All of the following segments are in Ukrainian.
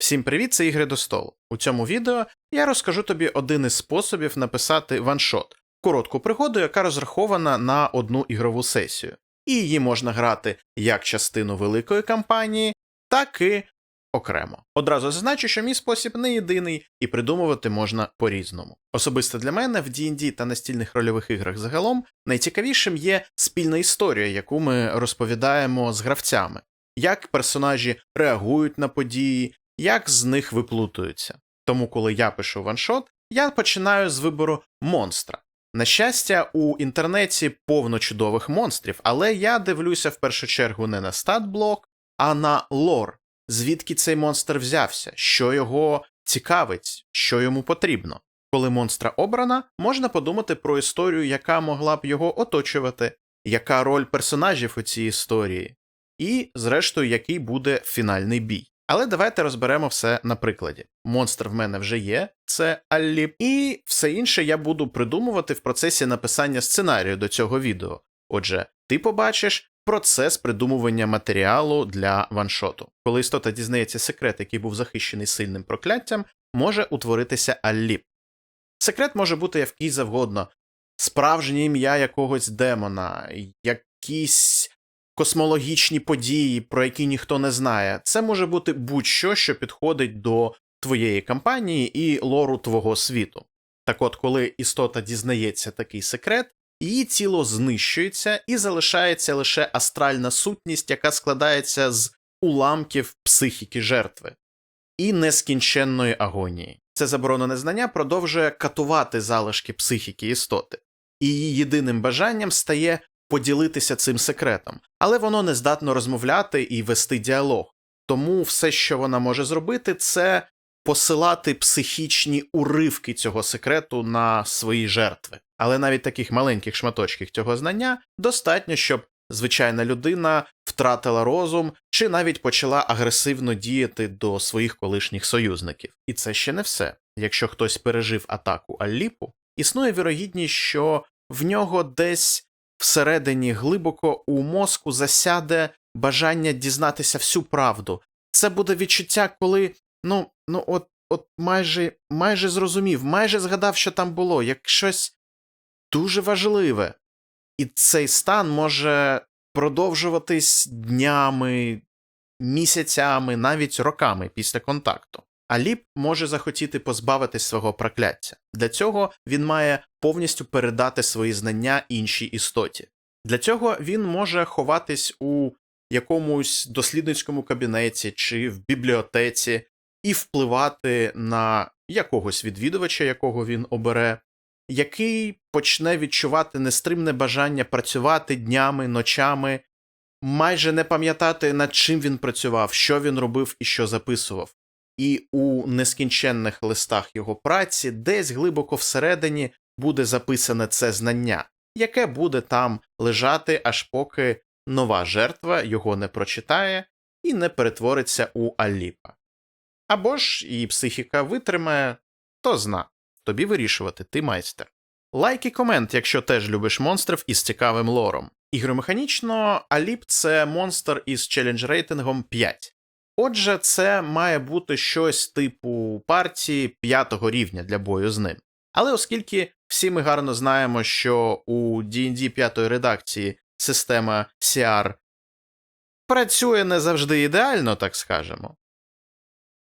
Всім привіт, це ігри до столу. У цьому відео я розкажу тобі один із способів написати ваншот, коротку пригоду, яка розрахована на одну ігрову сесію. І її можна грати як частину великої кампанії, так і окремо. Одразу зазначу, що мій спосіб не єдиний, і придумувати можна по-різному. Особисто для мене в D&D та настільних рольових іграх загалом найцікавішим є спільна історія, яку ми розповідаємо з гравцями, як персонажі реагують на події, як з них виплутуються. Тому, коли я пишу ваншот, я починаю з вибору монстра. На щастя, у інтернеті повно чудових монстрів, але я дивлюся в першу чергу не на стат-блок, а на лор, звідки цей монстр взявся, що його цікавить, що йому потрібно. Коли монстра обрана, можна подумати про історію, яка могла б його оточувати, яка роль персонажів у цій історії, і, зрештою, який буде фінальний бій. Але давайте розберемо все на прикладі. Монстр в мене вже є, це Алліп, і все інше я буду придумувати в процесі написання сценарію до цього відео. Отже, ти побачиш процес придумування матеріалу для ваншоту. Коли істота дізнається секрет, який був захищений сильним прокляттям, може утворитися Алліп. Секрет може бути який завгодно, справжнє ім'я якогось демона, якісь космологічні події, про які ніхто не знає. Це може бути будь-що, що підходить до твоєї кампанії і лору твого світу. Так от, коли істота дізнається такий секрет, її тіло знищується і залишається лише астральна сутність, яка складається з уламків психіки жертви і нескінченної агонії. Це заборонене знання продовжує катувати залишки психіки істоти, і її єдиним бажанням стає поділитися цим секретом, але воно не здатно розмовляти і вести діалог. Тому все, що вона може зробити, це посилати психічні уривки цього секрету на свої жертви. Але навіть таких маленьких шматочків цього знання достатньо, щоб звичайна людина втратила розум чи навіть почала агресивно діяти до своїх колишніх союзників. І це ще не все. Якщо хтось пережив атаку Алліпу, існує вірогідність, що в нього десь всередині глибоко у мозку засяде бажання дізнатися всю правду. Це буде відчуття, коли ну, ну от, от майже, майже зрозумів, майже згадав, що там було, як щось дуже важливе. І цей стан може продовжуватись днями, місяцями, навіть роками після контакту. А ліп може захотіти позбавитись свого прокляття. Для цього він має повністю передати свої знання іншій істоті. Для цього він може ховатись у якомусь дослідницькому кабінеті чи в бібліотеці і впливати на якогось відвідувача, якого він обере, який почне відчувати нестримне бажання працювати днями, ночами, майже не пам'ятати, над чим він працював, що він робив і що записував. І у нескінченних листах його праці десь глибоко всередині буде записане це знання, яке буде там лежати, аж поки нова жертва його не прочитає і не перетвориться у Аліпа. Або ж її психіка витримає, то зна, тобі вирішувати, ти майстер. Лайк і комент, якщо теж любиш монстрів із цікавим лором. Ігромеханічно, Аліп це монстр із челендж рейтингом 5. Отже, це має бути щось типу партії п'ятого рівня для бою з ним. Але оскільки всі ми гарно знаємо, що у D&D п'ятої редакції система CR працює не завжди ідеально, так скажемо,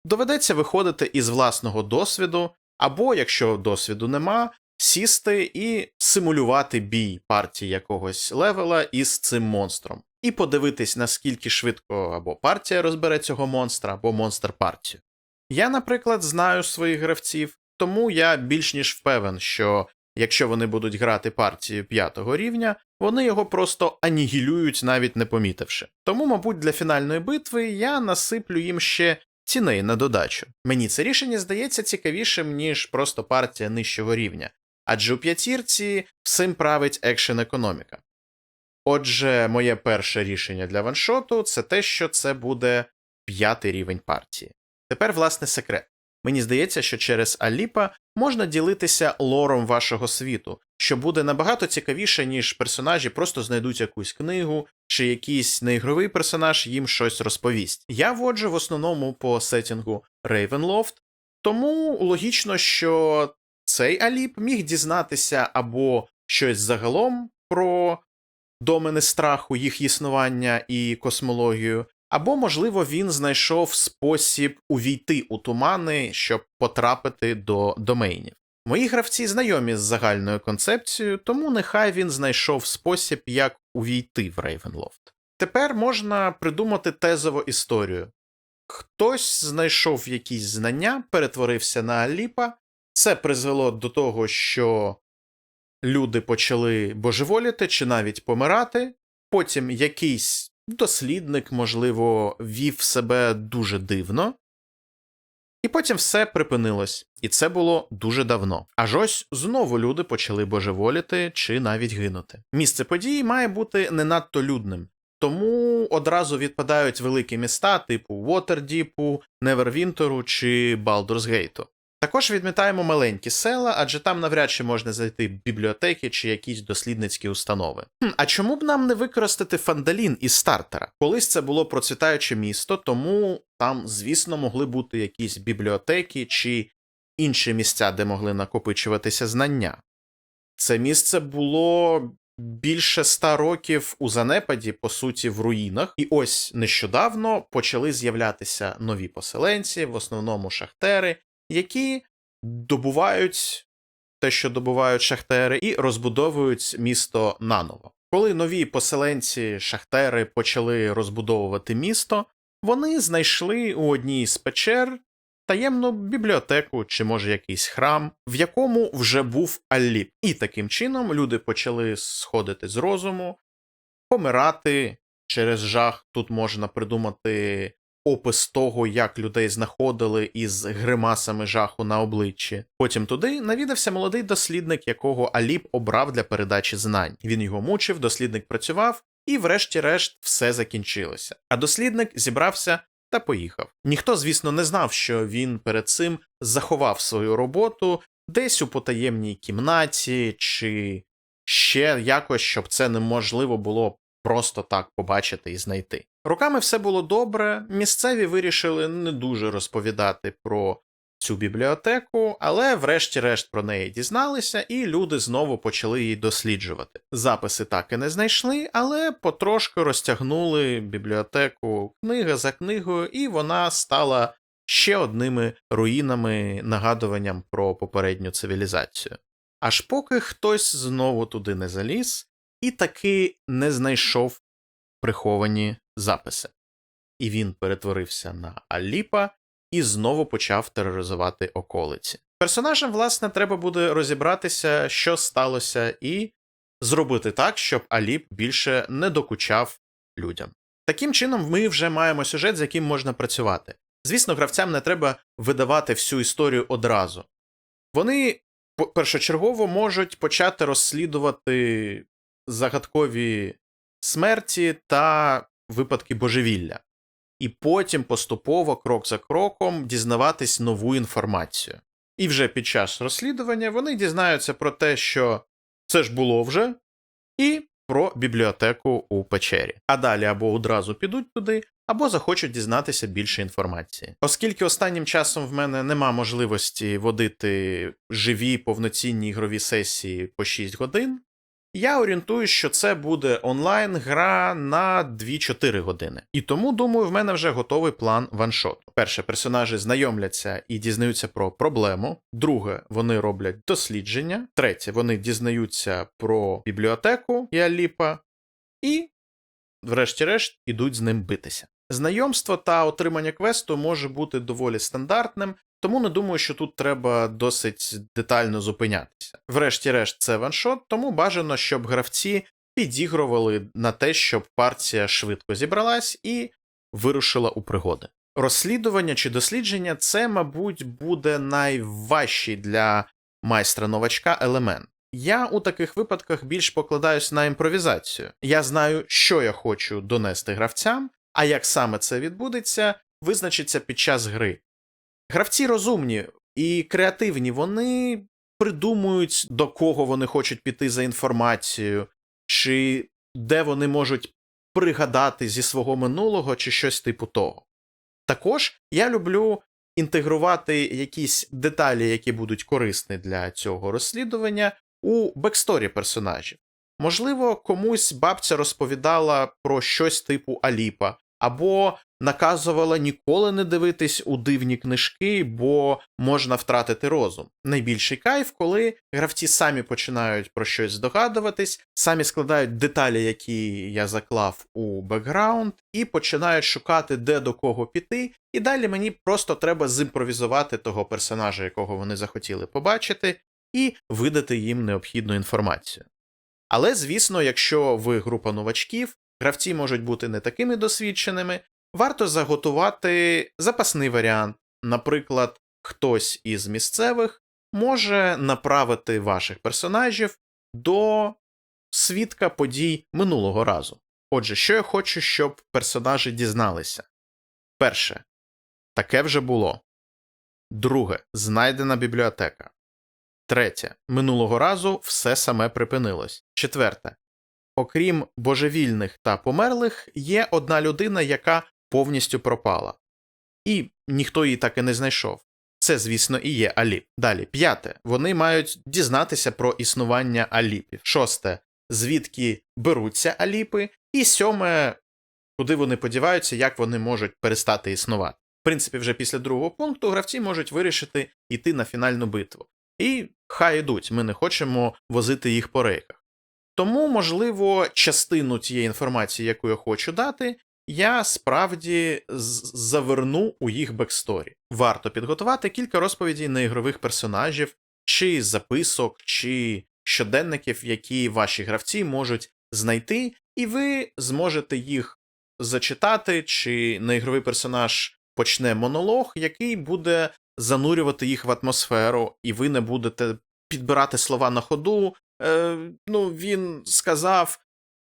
доведеться виходити із власного досвіду, або, якщо досвіду нема, сісти і симулювати бій партії якогось левела із цим монстром і подивитись, наскільки швидко або партія розбере цього монстра, або монстр партію. Я, наприклад, знаю своїх гравців, тому я більш ніж впевнен, що якщо вони будуть грати партію п'ятого рівня, вони його просто анігілюють, навіть не помітивши. Тому, мабуть, для фінальної битви я насиплю їм ще ціней на додачу. Мені це рішення здається цікавішим, ніж просто партія нижчого рівня, адже у п'ятірці всім править екшен економіка. Отже, моє перше рішення для ваншоту це те, що це буде п'ятий рівень партії. Тепер, власне, секрет. Мені здається, що через Аліпа можна ділитися лором вашого світу, що буде набагато цікавіше, ніж персонажі просто знайдуть якусь книгу чи якийсь неігровий персонаж їм щось розповість. Я воджу в основному по сетінгу Ravenloft, тому логічно, що цей Аліп міг дізнатися або щось загалом про домени страху, їх існування і космологію, або, можливо, він знайшов спосіб увійти у тумани, щоб потрапити до домейнів. Мої гравці знайомі з загальною концепцією, тому нехай він знайшов спосіб, як увійти в Рейвенлофт. Тепер можна придумати тезову історію. Хтось знайшов якісь знання, перетворився на Аліпа. Це призвело до того, що люди почали божеволіти чи навіть помирати. Потім якийсь дослідник, можливо, вів себе дуже дивно. І потім все припинилось, і це було дуже давно. Аж ось знову люди почали божеволіти чи навіть гинути. Місце події має бути не надто людним, тому одразу відпадають великі міста, типу Уотердіпу, Невервінтеру чи Балдурсгейту. Також відмітаємо маленькі села, адже там навряд чи можна знайти бібліотеки чи якісь дослідницькі установи. Хм, а чому б нам не використати Фандалін із стартера? Колись це було процвітаюче місто, тому там, звісно, могли бути якісь бібліотеки чи інші місця, де могли накопичуватися знання. Це місце було більше ста років у занепаді, по суті, в руїнах, і ось нещодавно почали з'являтися нові поселенці, в основному шахтери які добувають те, що добувають шахтери, і розбудовують місто наново. Коли нові поселенці шахтери почали розбудовувати місто, вони знайшли у одній з печер таємну бібліотеку чи, може, якийсь храм, в якому вже був Алліп. І таким чином люди почали сходити з розуму, помирати через жах. Тут можна придумати опис того, як людей знаходили із гримасами жаху на обличчі. Потім туди навідався молодий дослідник, якого Аліп обрав для передачі знань. Він його мучив, дослідник працював, і, врешті-решт, все закінчилося. А дослідник зібрався. Та поїхав. Ніхто, звісно, не знав, що він перед цим заховав свою роботу десь у потаємній кімнаті, чи ще якось, щоб це неможливо було просто так побачити і знайти. Роками все було добре. Місцеві вирішили не дуже розповідати про цю бібліотеку, але врешті-решт про неї дізналися, і люди знову почали її досліджувати. Записи так і не знайшли, але потрошки розтягнули бібліотеку книга за книгою, і вона стала ще одними руїнами, нагадуванням про попередню цивілізацію. Аж поки хтось знову туди не заліз і таки не знайшов приховані записи. І він перетворився на Аліпа і знову почав тероризувати околиці. Персонажам, власне, треба буде розібратися, що сталося, і зробити так, щоб Аліп більше не докучав людям. Таким чином, ми вже маємо сюжет, з яким можна працювати. Звісно, гравцям не треба видавати всю історію одразу. Вони першочергово можуть почати розслідувати загадкові смерті та випадки божевілля, і потім поступово, крок за кроком, дізнаватись нову інформацію. І вже під час розслідування вони дізнаються про те, що це ж було вже, і про бібліотеку у печері. А далі або одразу підуть туди, або захочуть дізнатися більше інформації. Оскільки останнім часом в мене нема можливості водити живі повноцінні ігрові сесії по 6 годин, я орієнтую, що це буде онлайн-гра на 2-4 години. І тому, думаю, в мене вже готовий план ваншоту. Перше, персонажі знайомляться і дізнаються про проблему. Друге, вони роблять дослідження. Третє, вони дізнаються про бібліотеку і Аліпа. І, врешті-решт, ідуть з ним битися. Знайомство та отримання квесту може бути доволі стандартним, тому не думаю, що тут треба досить детально зупинятися. Врешті-решт, це ваншот, тому бажано, щоб гравці підігрували на те, щоб партія швидко зібралась і вирушила у пригоди. Розслідування чи дослідження це, мабуть, буде найважчий для майстра новачка елемент. Я у таких випадках більш покладаюсь на імпровізацію. Я знаю, що я хочу донести гравцям, а як саме це відбудеться, визначиться під час гри. Гравці розумні і креативні, вони придумують, до кого вони хочуть піти за інформацією, чи де вони можуть пригадати зі свого минулого чи щось типу того. Також я люблю інтегрувати якісь деталі, які будуть корисні для цього розслідування, у бексторі персонажів. Можливо, комусь бабця розповідала про щось типу Аліпа, або наказувала ніколи не дивитись у дивні книжки, бо можна втратити розум. Найбільший кайф, коли гравці самі починають про щось здогадуватись, самі складають деталі, які я заклав у бекграунд, і починають шукати, де до кого піти. І далі мені просто треба зімпровізувати того персонажа, якого вони захотіли побачити, і видати їм необхідну інформацію. Але, звісно, якщо ви група новачків, гравці можуть бути не такими досвідченими, варто заготувати запасний варіант. Наприклад, хтось із місцевих може направити ваших персонажів до свідка подій минулого разу. Отже, що я хочу, щоб персонажі дізналися? Перше, таке вже було. Друге, знайдена бібліотека. Третє. Минулого разу все саме припинилось. Четверте. Окрім божевільних та померлих, є одна людина, яка повністю пропала. І ніхто її так і не знайшов. Це, звісно, і є Аліп. Далі, п'яте. Вони мають дізнатися про існування Аліпів. Шосте. Звідки беруться Аліпи. І сьоме, куди вони подіваються, як вони можуть перестати існувати. В принципі, вже після другого пункту гравці можуть вирішити йти на фінальну битву. І хай ідуть, ми не хочемо возити їх по рейках. Тому, можливо, частину тієї інформації, яку я хочу дати, я справді заверну у їх бексторі. Варто підготувати кілька розповідей на ігрових персонажів, чи записок, чи щоденників, які ваші гравці можуть знайти, і ви зможете їх зачитати, чи на ігровий персонаж почне монолог, який буде занурювати їх в атмосферу, і ви не будете підбирати слова на ходу. Е, Ну, він сказав,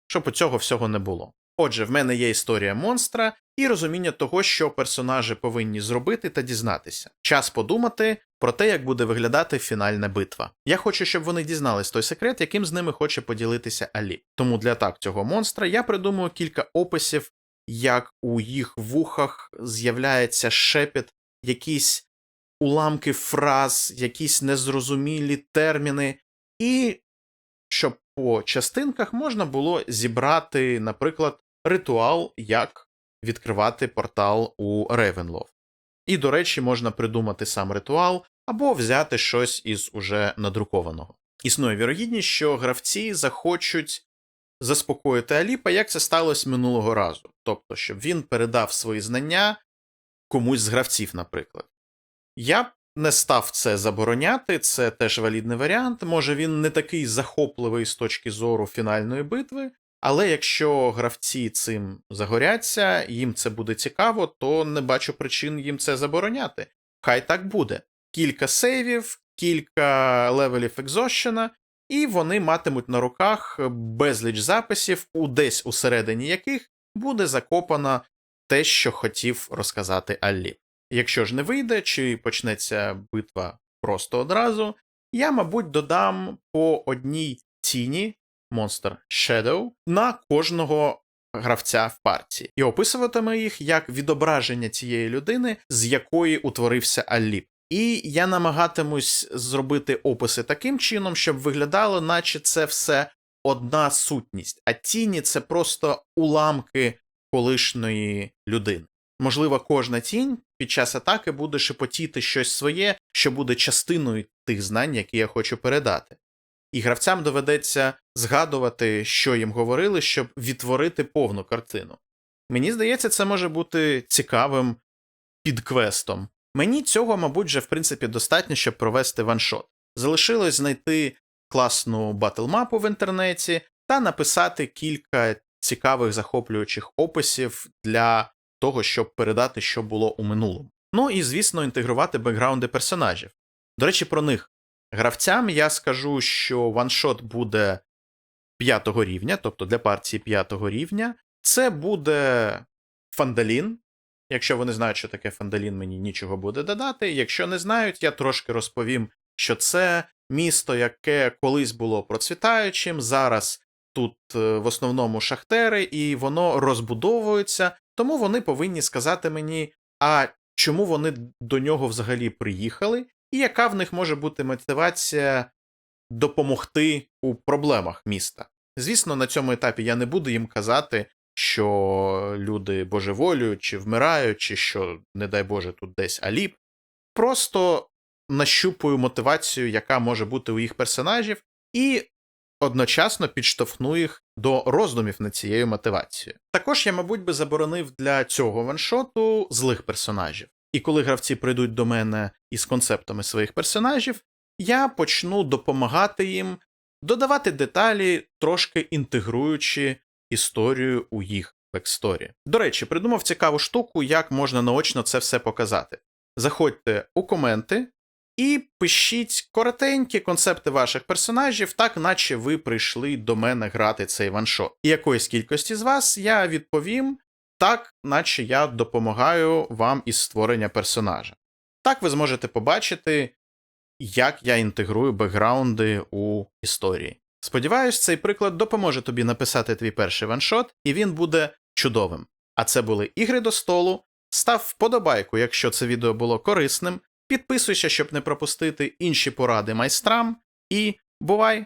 щоб у цього всього не було. Отже, в мене є історія монстра і розуміння того, що персонажі повинні зробити та дізнатися. Час подумати про те, як буде виглядати фінальна битва. Я хочу, щоб вони дізнались той секрет, яким з ними хоче поділитися Алі. Тому для атак цього монстра я придумую кілька описів, як у їх вухах з'являється шепіт, якісь уламки фраз, якісь незрозумілі терміни, і щоб по частинках можна було зібрати, наприклад, ритуал, як відкривати портал у Ревенлов. І, до речі, можна придумати сам ритуал або взяти щось із уже надрукованого. Існує вірогідність, що гравці захочуть заспокоїти Аліпа, як це сталося минулого разу, тобто, щоб він передав свої знання комусь з гравців, наприклад. Я б не став це забороняти, це теж валідний варіант. Може він не такий захопливий з точки зору фінальної битви, але якщо гравці цим загоряться, їм це буде цікаво, то не бачу причин їм це забороняти. Хай так буде. Кілька сейвів, кілька левелів екзощена, і вони матимуть на руках безліч записів, у десь усередині яких буде закопано те, що хотів розказати Аллі. Якщо ж не вийде, чи почнеться битва просто одразу, я, мабуть, додам по одній тіні Monster Shadow на кожного гравця в партії, і описуватиме їх як відображення цієї людини, з якої утворився Алліп. І я намагатимусь зробити описи таким чином, щоб виглядало, наче це все одна сутність, а тіні це просто уламки колишньої людини. Можливо, кожна тінь під час атаки буде шепотіти щось своє, що буде частиною тих знань, які я хочу передати. І гравцям доведеться згадувати, що їм говорили, щоб відтворити повну картину. Мені здається, це може бути цікавим підквестом. Мені цього, мабуть, вже в принципі достатньо, щоб провести ваншот. Залишилось знайти класну батл-мапу в інтернеті та написати кілька цікавих захоплюючих описів для того, щоб передати, що було у минулому. Ну і, звісно, інтегрувати бекграунди персонажів. До речі, про них. Гравцям я скажу, що ваншот буде п'ятого рівня, тобто для партії п'ятого рівня. Це буде Фандалін. Якщо вони знають, що таке Фандалін, мені нічого буде додати. Якщо не знають, я трошки розповім, що це місто, яке колись було процвітаючим, зараз тут е, в основному шахтери, і воно розбудовується, тому вони повинні сказати мені, а чому вони до нього взагалі приїхали, і яка в них може бути мотивація допомогти у проблемах міста. Звісно, на цьому етапі я не буду їм казати, що люди божеволюють, чи вмирають, чи що, не дай Боже, тут десь аліп. Просто нащупую мотивацію, яка може бути у їх персонажів, і одночасно підштовхну їх до роздумів над цією мотивацією. Також я, мабуть, би заборонив для цього ваншоту злих персонажів. І коли гравці прийдуть до мене із концептами своїх персонажів, я почну допомагати їм додавати деталі, трошки інтегруючи історію у їх бексторі. До речі, придумав цікаву штуку, як можна наочно це все показати. Заходьте у коменти і пишіть коротенькі концепти ваших персонажів, так наче ви прийшли до мене грати цей ваншот. І якоїсь кількості з вас я відповім так, наче я допомагаю вам із створення персонажа. Так ви зможете побачити, як я інтегрую бекграунди у історії. Сподіваюсь, цей приклад допоможе тобі написати твій перший ваншот, і він буде чудовим. А це були ігри до столу. Став вподобайку, якщо це відео було корисним. Підписуйся, щоб не пропустити інші поради майстрам, і бувай!